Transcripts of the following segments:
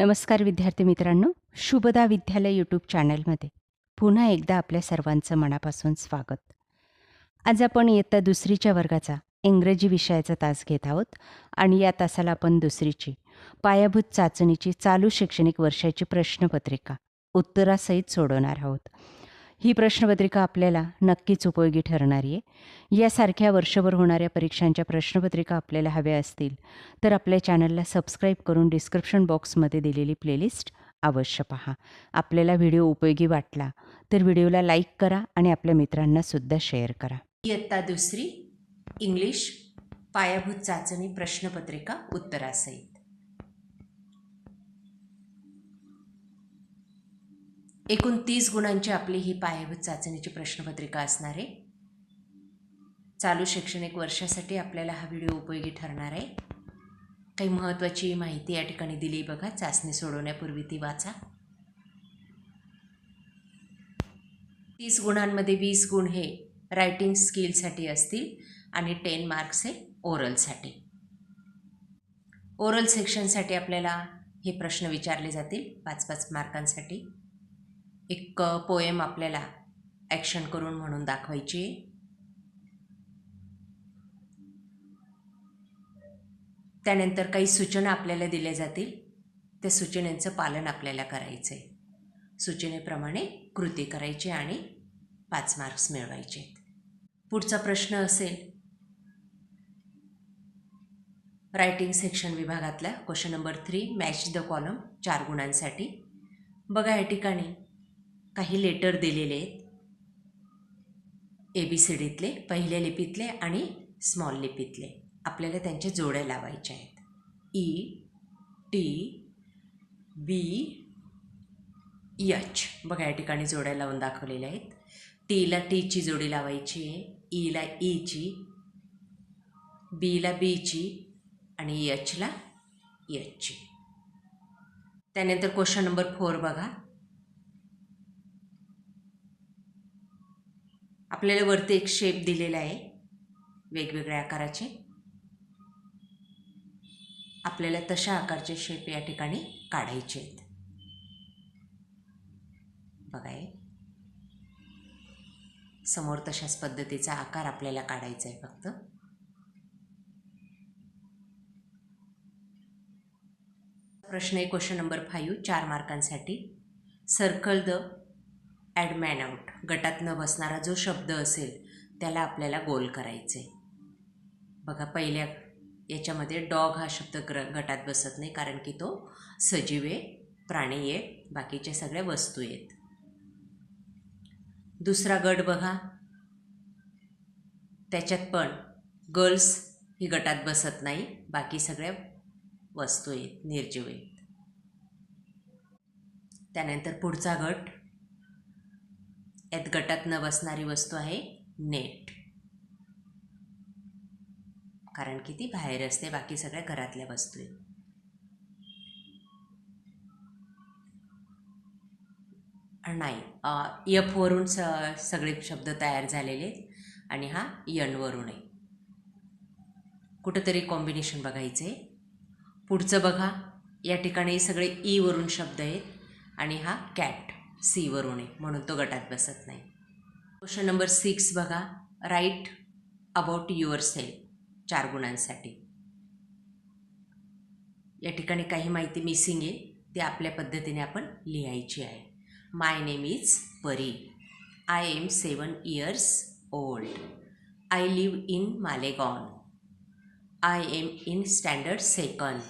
नमस्कार विद्यार्थी मित्रांनो शुभदा विद्यालय यूट्यूब चॅनलमध्ये. पुन्हा एकदा आपल्या सर्वांचं मनापासून स्वागत. आज आपण इयत्ता दुसरीच्या वर्गाचा इंग्रजी विषयाचा तास घेत आहोत आणि या तासाला आपण दुसरीची पायाभूत चाचणीची चालू शैक्षणिक वर्षाची प्रश्नपत्रिका उत्तरासहित सोडवणार आहोत. ही प्रश्नपत्रिका आपल्याला नक्कीच उपयोगी ठरणारी आहे. यासारख्या वर्षभर होणाऱ्या परीक्षांच्या प्रश्नपत्रिका आपल्याला हव्या असतील तर आपल्या चॅनलला सबस्क्राईब करून डिस्क्रिप्शन बॉक्समध्ये दिलेली प्लेलिस्ट अवश्य पहा. आपल्याला व्हिडिओ उपयोगी वाटला तर व्हिडिओला लाईक करा आणि आपल्या मित्रांनासुद्धा शेअर करा. इयत्ता दुसरी इंग्लिश पायाभूत चाचणी प्रश्नपत्रिका उत्तरासहित एकूण तीस गुणांची आपली ही पायाभूत चाचणीची प्रश्नपत्रिका असणार आहे. चालू शैक्षणिक वर्षासाठी आपल्याला हा व्हिडिओ उपयोगी ठरणार आहे. काही महत्त्वाची माहिती या ठिकाणी दिली बघा. चाचणी सोडवण्यापूर्वी ती वाचा. तीस गुणांमध्ये वीस गुण हे रायटिंग स्किलसाठी असतील आणि टेन मार्क्स हे ओरलसाठी. ओरल सेक्शनसाठी आपल्याला हे प्रश्न विचारले जातील पाच पाच मार्कांसाठी. एक पोएम आपल्याला ॲक्शन करून म्हणून दाखवायची. आहे त्यानंतर काही सूचना आपल्याला दिल्या जातील. त्या सूचनेचं पालन आपल्याला करायचं आहे सूचनेप्रमाणे कृती करायची आणि पाच मार्क्स मिळवायचे. पुढचा प्रश्न असेल. Writing section विभागातला question number three match the column चार गुणांसाठी. बघा या ठिकाणी. काही लेटर दिलेले आहेत. ए बी सी डीतले पहिल्या लिपीतले आणि स्मॉल लिपीतले. आपल्याला त्यांच्या जोड्या लावायच्या आहेत. ई टी बी यच बघा या ठिकाणी जोड्या लावून दाखवलेल्या आहेत. टीला टीची जोडी लावायची आहे. E ईला ईची e बीला बीची आणि यचला यचची त्यानंतर क्वेश्चन नंबर फोर बघा. आपल्याला वरती एक शेप दिलेला आहे. वेगवेगळ्या आकाराचे. आपल्याला तशा आकारचे शेप या ठिकाणी काढायचे आहेत. बघा समोर तशाच पद्धतीचा आकार आपल्याला काढायचा आहे फक्त. प्रश्न आहे क्वेश्चन नंबर फाईव्ह चार मार्कांसाठी. Circle the odd man out गटात न बसणारा जो शब्द असेल त्याला आपल्याला गोल करायचे बघा पहिल्या याच्यामध्ये डॉग हा शब्द ग्र गटात बसत नाही कारण की तो सजीव आहे प्राणी आहे बाकीच्या सगळ्या वस्तू आहेत. दुसरा गट बघा. त्याच्यात पण गर्ल्स ही गटात बसत नाही बाकी सगळ्या वस्तू आहेत निर्जीव आहेत. त्यानंतर पुढचा गट. यात गटात न बसणारी वस्तू आहे नेट. कारण की ती बाहेर असते बाकी सगळ्या घरातल्या वस्तू आहेत. नाही यफवरून स सगळे शब्द तयार झालेले आहेत आणि हा यनवरून आहे. कुठंतरी कॉम्बिनेशन बघायचं आहे पुढचं बघा या ठिकाणी सगळे e ईवरून शब्द आहेत आणि हा कॅट सीवरून आहे म्हणून तो गटात बसत नाही. क्वेश्चन नंबर सिक्स बघा. राईट अबाउट युअर सेल्फ चार गुणांसाठी. या ठिकाणी काही माहिती मिसिंग आहे ती आपल्या पद्धतीने आपण लिहायची आहे. My name is Pari. I am seven years old I live in Malegaon I am in standard second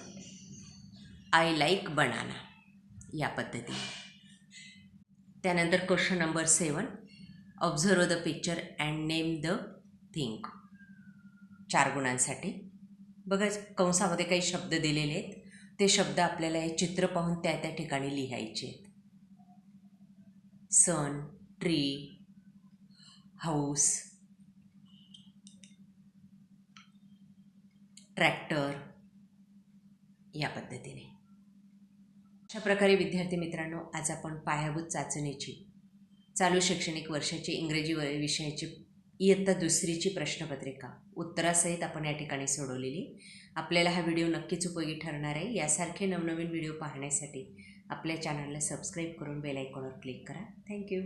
I like banana या पद्धतीने. त्यानंतर question number seven. Observe the picture and name the thing चार गुणांसाठी. बघा कंसामध्ये काही शब्द दिलेले आहेत. ते शब्द आपल्याला हे चित्र पाहून त्या त्या ठिकाणी लिहायचे आहेत. सन ट्री हाऊस ट्रॅक्टर या पद्धतीने. अशा प्रकारे विद्यार्थी मित्रांनो आज आपण पायाभूत चाचणीची चालू शैक्षणिक वर्षाची इंग्रजी विषयाची इयत्ता दुसरीची प्रश्नपत्रिका उत्तरासहित आपण या ठिकाणी सोडवलेली. आपल्याला हा व्हिडिओ नक्कीच उपयोगी ठरणार आहे. यासारखे नवनवीन व्हिडिओ पाहण्यासाठी आपल्या चॅनलला सबस्क्राईब करून बेल आयकॉनवर क्लिक करा. थँक्यू